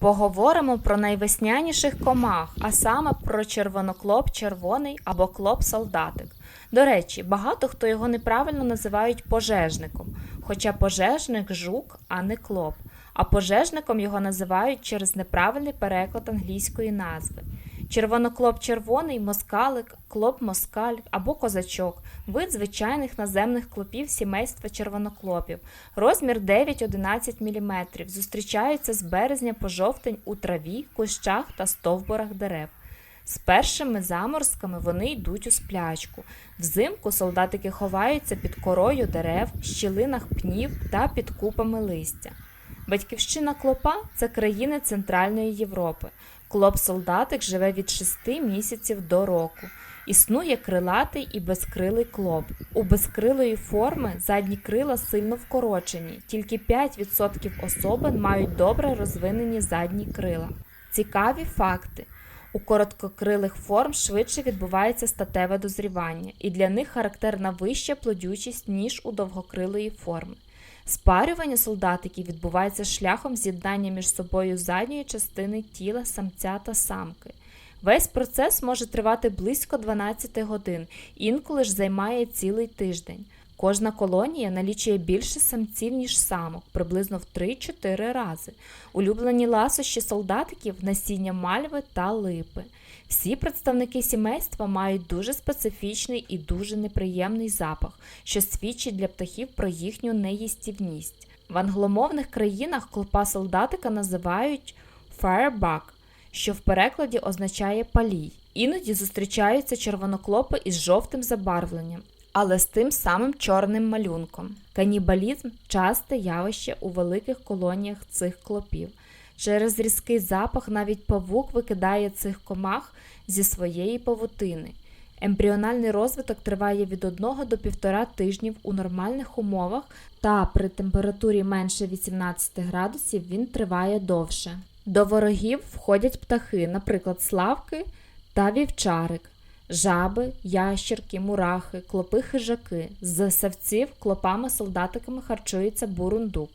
Поговоримо про найвесняніших комах, а саме про червоноклоп червоний або клоп солдатик. До речі, багато хто його неправильно називають пожежником, хоча пожежник жук, а не клоп. А пожежником його називають через неправильний переклад англійської назви. Червоноклоп червоний, москалик, клоп москаль або козачок вид звичайних наземних клопів сімейства червоноклопів. Розмір 9-11 мм. Зустрічаються з березня по жовтень у траві, кущах та стовбурах дерев. З першими заморозками вони йдуть у сплячку. Взимку солдатики ховаються під корою дерев, щілинах пнів та під купами листя. Батьківщина клопа це країни Центральної Європи. Клоп-солдатик живе від 6 місяців до року. Існує крилатий і безкрилий клоп. У безкрилої форми задні крила сильно вкорочені, тільки 5% особин мають добре розвинені задні крила. Цікаві факти. У короткокрилих форм швидше відбувається статеве дозрівання, і для них характерна вища плодючість, ніж у довгокрилої форми. Спарювання солдатиків відбувається шляхом з'єднання між собою задньої частини тіла самця та самки. Весь процес може тривати близько 12 годин, інколи ж займає цілий тиждень. Кожна колонія налічує більше самців, ніж самок, приблизно в 3-4 рази. Улюблені ласощі солдатиків насіння мальви та липи. Всі представники сімейства мають дуже специфічний і дуже неприємний запах, що свідчить для птахів про їхню неїстівність. В англомовних країнах клопа солдатика називають firebug, що в перекладі означає палій. Іноді зустрічаються червоноклопи із жовтим забарвленням, але з тим самим чорним малюнком. Канібалізм часте явище у великих колоніях цих клопів. Через різкий запах навіть павук викидає цих комах зі своєї павутини. Ембріональний розвиток триває від 1 до 1,5 тижнів у нормальних умовах, та при температурі менше 18 градусів він триває довше. До ворогів входять птахи, наприклад, славки та вівчарик, жаби, ящерки, мурахи, клопи хижаки. З савців клопами солдатиками харчується бурундук.